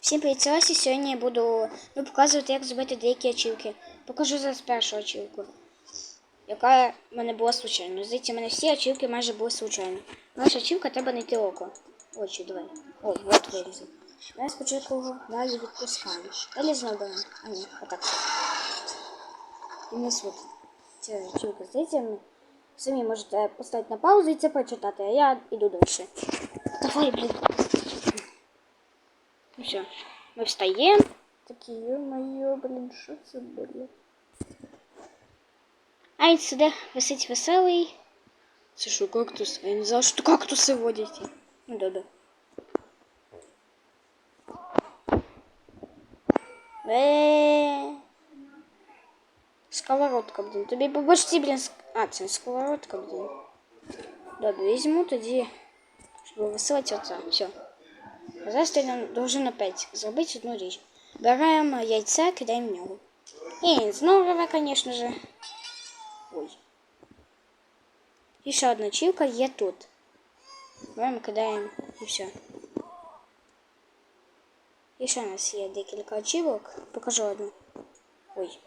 Всім привіт, Ася. Сьогодні я буду ну, показувати, як зробити деякі ачівки. Покажу зараз першу ачівку, яка в мене була случайно. Здається, в мене всі ачівки майже були случайно. Наша ачівка треба знайти око. Очі, давай. О, от вирізав. Я спочатку далі відпускаю. Далі знову беремо. А ні, отак. І не світ. Це ачівка, здається, самі можете поставити на паузу і це прочитати, а я йду далі. Давай, блін. Ну все, ми встаємо. Такі, ё-моё, блін, що це було? А і сюди висить веселий. Це що, кактус? Я не знала, що кактуси водять. Ну, добре. Е. Сковородка, блін. Тобі побачити, блін, ск- А, це не сковородка, блін. Добре, візьму тоді, щоб висилати оце. Все. А зараз ти нам должен опять зробити одну річ. Беремо яйце, кидаємо в нього. І знову рве, звісно же. Ой. І ще одна чівка є тут. Беремо, кидаємо і все. І ще у нас є декілька очівок. Покажу одну. Ой.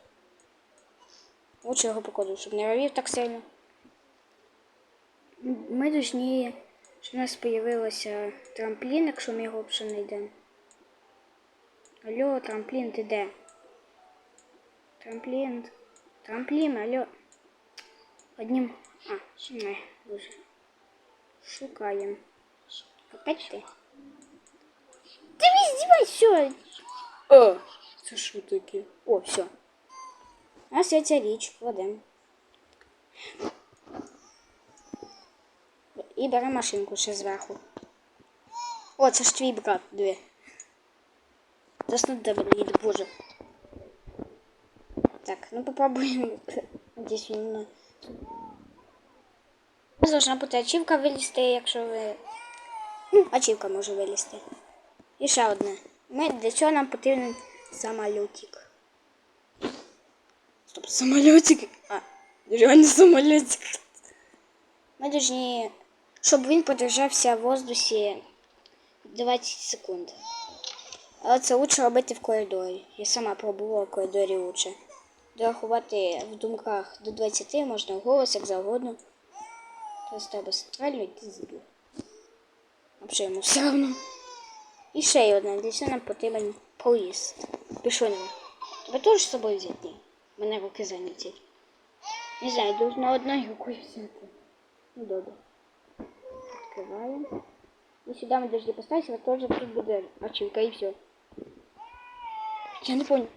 Лучше його покладу, щоб не ровів так сильно. Ми должні, щоб у нас появилося трамплін, якщо ми його вже знайдемо. Алло, трамплін, ти де? Трамплін. Трамплін, алло. Одним. А, не, дуже. Шукаємо. Опять ти? Ти виздівай, все. О, це що таке? О, все. У нас є ця річ, кладемо. І бере машинку ще зверху. О, це ж твій брат, диви. Заснуть добре їде, боже. Так, ну попробуємо. Надіюсь, він. Должна бути ачівка вилізти, якщо ви. Ну, ачівка може вилізти. І ще одне. Ми, для чого нам потрібен самолютик? Стоп, самолютик. А, реально самолютик. Ми должны, щоб він подержався в воздусі 20 секунд. Але це лучше робити в коридорі. Я сама пробувала в коридорі лучше. Дорахувати в думках до 20 можна голос, як завгодно. Тобто треба стрельнути і збив. Взагалі йому все одно. І ще й одне, для цього нам потрібен. Пішов не. Тебе теж з собою взяти? Мене руки зайняті. Не знаю, должна одною рукою взяти. Ну добре Открываем. И сюда мы должны поставить, вот тоже тут будет ачивка и все. Я не понял.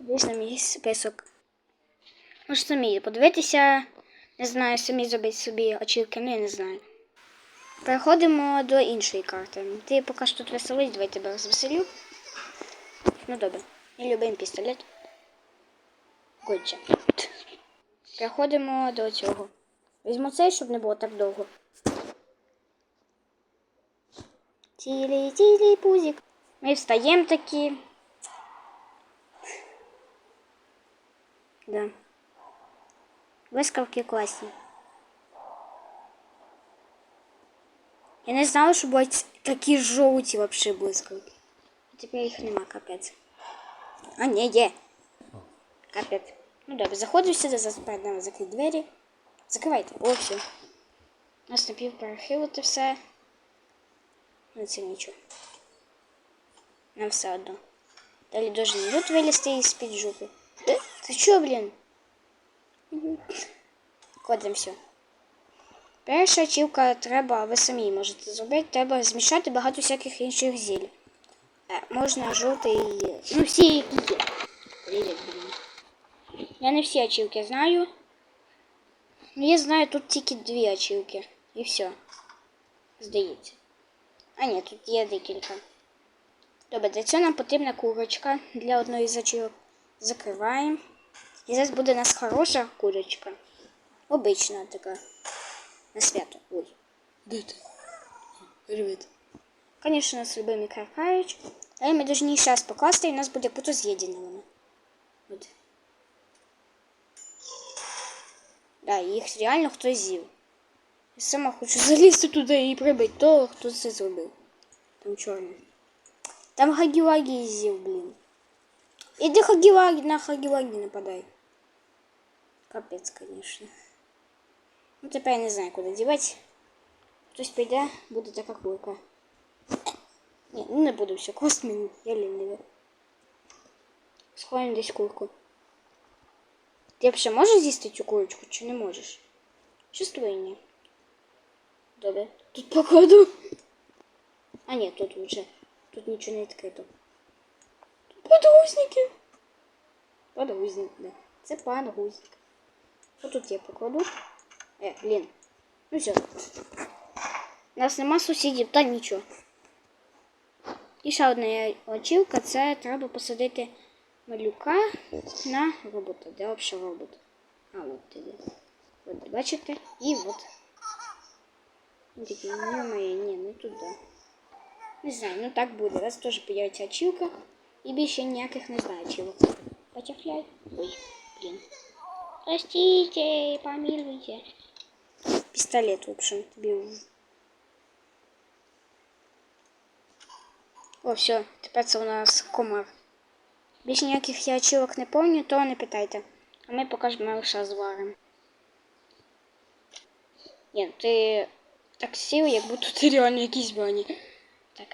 Здесь нам є список. Може самі подивитися. Не знаю, самі зробити собі очівки, ну я не знаю. Переходимо до іншої карти. Ти поки що тут веселись, давай тебе розвеселю. Ну добре. Я любим пістолет. Гудча. Переходимо до цього. Візьму цей, щоб не було так довго. тілі тілі пузик. Ми встаємо такі. Да. Блискавки класні. Я не знала, що будуть такі жовті вообще блискавки. А тепер їх нема, капець. А, ні, є. Капець. Ну добре, заходимо сюди, зараз перед нами закрити двері. Закривайте. О. У нас напівперехилити все. Ну це нічого. Нам все одно. Далі должен лют вилізти із під жопи. Е, Ти чо, блін? Кладемо все. Перша ачівка треба, ви самі можете зробити, треба змішати багато всяких інших зіль. Е, можна жовтий, ну всі які є. Я не всі ачівки знаю. Ну, я знаю тут тільки дві ачівки. І все. Здається. А ні, тут є декілька. Добре, для цього нам потрібна курочка для одної з ачівок. Закриваємо. І зараз буде у нас хороша курочка. Обична така. На свято. Ой. Де ти? Привіт. Конечно, нас любимый каркач. Але ми должны сейчас покласти, і у нас буде путо Да, їх реально хтось з'їв. Я сама хочу залізти туди і прибити того, хто це зробив. Там чорний. Там Хагілагі з'їв, блін. Іди Хагілагі, на Хагілагі нападай. Капець, конечно. Ну тепер я не знаю, куди дівати. Хтось прийде, буде така курка. Ні, ну не буду все, кост мені, я лінивий. Сховаємо десь курку. Ти взагалі можеш з'їсти цю курочку чи не можеш? Чувствую, ні. Добре. Тут покладу. А ні, тут лучше. Тут нічого не відкрито. Тут подгузники. Подгузник, да. Це подгузник. Що тут я покладу? Е, блін. Ну все. У нас нема сусідів, та нічого. І ще одна очівка, це треба посадити малюка на робота. Де взагалі робот? А, от ти де. От, бачите? І от. Він такий, не моє, ні, не туди. Не знаю, ну так буде. Раз теж появиться очівка. І більше ніяких не знаю очівок. Потяфляй. Ой, блін. Простите, помилуйте. Пистолет, в общем, тобі. в- О, все, тепер це у нас комар. Більше ніяких я очівок не помню, то не питайте. А ми покажемо лише зваримо. Ні, ти так сів, як будто ти реально якийсь бані. Так.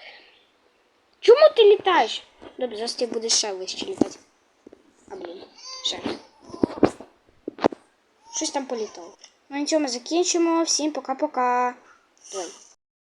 Чому ти літаєш? Добре, зараз ти будеш ще вище літати. А блін, ще. Щось там політало. Ну нічого, ми закінчимо. Всім пока-пока. Давай.